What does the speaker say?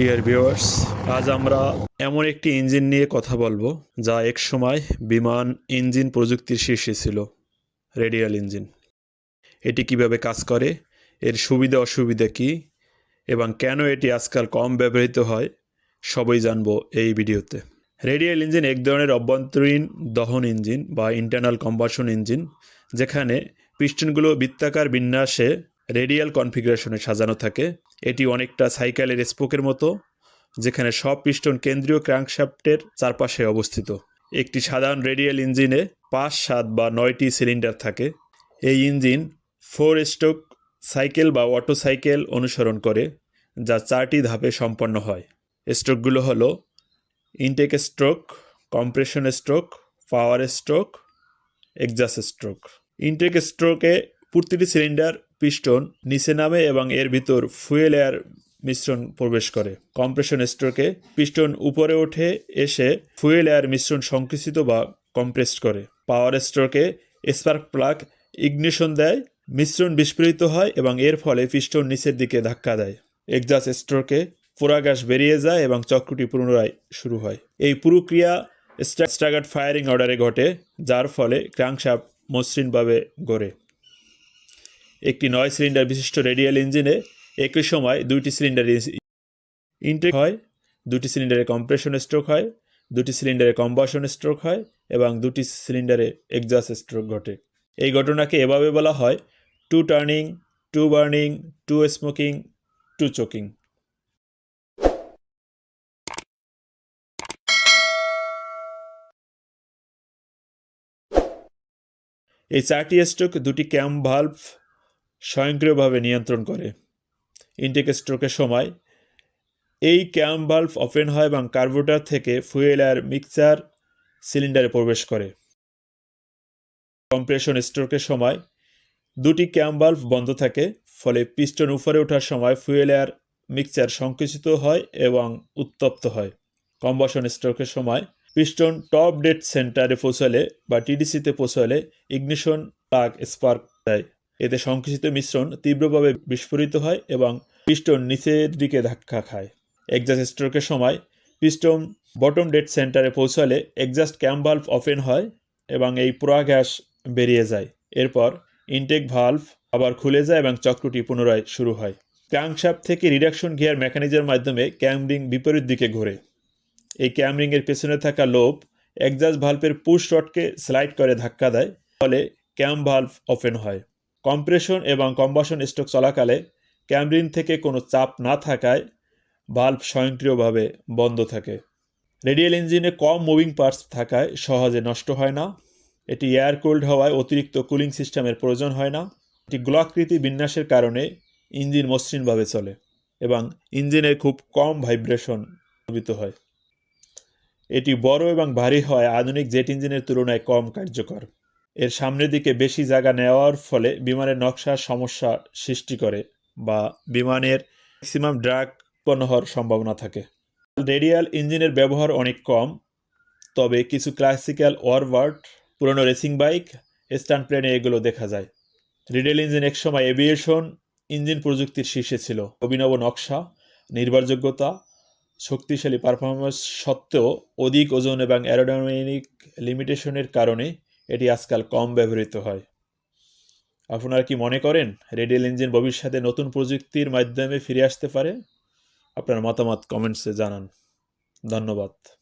Dear viewers আজ আমরা এমন একটি ইঞ্জিন নিয়ে কথা বলব, যা একসময় বিমান ইঞ্জিন প্রযুক্তির শীর্ষে ছিল রেডিয়াল ইঞ্জিন এটি কীভাবে কাজ করে, এর সুবিধা অসুবিধা কী, এবং কেন এটি আজকাল কম ব্যবহৃত হয়, সবই জানব এই ভিডিওতে। রেডিয়াল ইঞ্জিন এক ধরনের অভ্যন্তরীণ দহন ইঞ্জিন বা ইন্টারনাল কম্বাসন ইঞ্জিন যেখানে পিস্টনগুলো বৃত্তাকার বিন্যাসে রেডিয়াল কনফিগারেশনে সাজানো থাকে। এটি অনেকটা সাইকেলের স্পোকের মতো, যেখানে সব পিস্টন কেন্দ্রীয় ক্র্যাঙ্কশ্যাফটের চারপাশে অবস্থিত। একটি সাধারণ রেডিয়াল ইঞ্জিনে পাঁচ, সাত বা নয়টি সিলিন্ডার থাকে। এই ইঞ্জিন ফোর স্ট্রোক সাইকেল বা অটো সাইকেল অনুসরণ করে, যা চারটি ধাপে সম্পন্ন হয়। স্ট্রোকগুলো হলো intake stroke, compression stroke, power stroke, exhaust stroke. Intake স্ট্রোকে প্রতিটি সিলিন্ডার পিস্টন নিচে নামে এবং এর ভিতর ফুয়েল এয়ার মিশ্রণ প্রবেশ করে। কম্প্রেশন স্ট্রোকে পিস্টন উপরে ওঠে, এসে ফুয়েল এয়ার মিশ্রণ সংকুচিত বা কম্প্রেসড করে। পাওয়ার স্ট্রোকে স্পার্ক প্লাগ ইগনিশন দেয়, মিশ্রণ বিস্ফোরিত হয় এবং এর ফলে পিস্টন নিচের দিকে ধাক্কা দেয়। এক্সাস স্ট্রোকে পোড়া গ্যাস বেরিয়ে যায় এবং চক্রটি পুনরায় শুরু হয়। এই পুরো ক্রিয়া স্ট্যাগার্ড ফায়ারিং অর্ডারে ঘটে, যার ফলে ক্রাঙ্কশাফট মসৃণভাবে গড়ে। একটি নয় সিলিন্ডার বিশিষ্ট রেডিয়াল ইঞ্জিনে একই সময় দুইটি সিলিন্ডার ইনটেক হয়, দুটি সিলিন্ডারে কম্প্রেশন স্ট্রোক হয়, দুটি সিলিন্ডারে কম্বাসন স্ট্রোক হয় এবং দুটি সিলিন্ডারে এক্সাস স্ট্রোক ঘটে। এই ঘটনাকে এভাবে বলা হয়, to turning, to burning, to smoking, to choking. এই চারটি স্ট্রোক দুটি ক্যাম্প ভাল্ভ স্বয়ংক্রিয়ভাবে নিয়ন্ত্রণ করে। ইনটেক স্ট্রোকের সময় এই ক্যাম ভাল্ভ ওপেন হয় এবং কার্বোটার থেকে ফুয়েল আর মিক্সচার সিলিন্ডারে প্রবেশ করে। কম্প্রেশন স্ট্রোকের সময় দুটি ক্যাম ভাল্ভ বন্ধ থাকে, ফলে পিস্টন উপরে ওঠার সময় ফুয়েল এয়ার মিক্সচার সংকুচিত হয় এবং উত্তপ্ত হয়। কম্বাসন স্ট্রোকের সময় পিস্টন টপ ডেট সেন্টারে পৌঁছালে বা টিডিসিতে পৌঁছালে ইগনিশন প্লাগ স্পার্ক দেয়। এতে সংকুচিত মিশ্রণ তীব্রভাবে বিস্ফোরিত হয় এবং পিস্টন নিচের দিকে ধাক্কা খায়। এক্সাস্ট স্ট্রোকের সময় পিস্টন বটম ডেট সেন্টারে পৌঁছালে এক্সাস্ট ক্যাম্প ওপেন হয় এবং এই পোড়া গ্যাস বেরিয়ে যায়। এরপর ইনটেক ভাল্ভ আবার খুলে যায় এবং চক্রটি পুনরায় শুরু হয়। ক্যাংশাপ থেকে রিডাকশন গিয়ার মেকানিজমের মাধ্যমে ক্যামরিং বিপরীত দিকে ঘোরে। এই ক্যামরিংয়ের পেছনে থাকা লোভ এক্সাস ভাল্ভের পুশ রডকে স্লাইড করে ধাক্কা দেয়, ফলে ক্যাম ভাল্ভ ওপেন হয়। কম্প্রেশন এবং কম্বাসন স্ট্রোক চলাকালে ক্যামরিন থেকে কোনো চাপ না থাকায় ভাল্ভ স্বয়ংক্রিয়ভাবে বন্ধ থাকে। রেডিয়াল ইঞ্জিনে কম মুভিং পার্টস থাকায় সহজে নষ্ট হয় না। এটি এয়ার কোল্ড হওয়ায় অতিরিক্ত কুলিং সিস্টেমের প্রয়োজন হয় না। এটি গোলাকৃতি বিন্যাসের কারণে ইঞ্জিন মসৃণভাবে চলে এবং ইঞ্জিনে খুব কম ভাইব্রেশন অনুভূত হয়। এটি বড় এবং ভারী হয় আধুনিক জেট ইঞ্জিনের তুলনায় কম কার্যকর। এর সামনের দিকে বেশি জায়গা নেওয়ার ফলে বিমানের নকশার সমস্যা সৃষ্টি করে বা বিমানের ম্যাক্সিমাম ড্রাগ উৎপন্ন হওয়ার সম্ভাবনা থাকে। রেডিয়াল ইঞ্জিনের ব্যবহার অনেক কম, তবে কিছু ক্লাসিক্যাল ওয়ারওয়ার্ড, পুরনো রেসিং বাইক স্ট্যান্ড প্লেনে এগুলো দেখা যায়। রেডিয়াল ইঞ্জিন একসময় এভিয়েশন ইঞ্জিন প্রযুক্তির শীর্ষে ছিল। অভিনব নকশা, নির্ভরযোগ্যতা, শক্তিশালী পারফরমেন্স সত্ত্বেও অধিক ওজন এবং অ্যারোডাইনামিক লিমিটেশনের কারণে এটি আজকাল কম ব্যবহৃত হয়। আপনারা কি মনে করেন রেডিয়াল ইঞ্জিন ভবিষ্যতে নতুন প্রযুক্তির মাধ্যমে ফিরে আসতে পারে? আপনার মতামত কমেন্টসে জানান। ধন্যবাদ।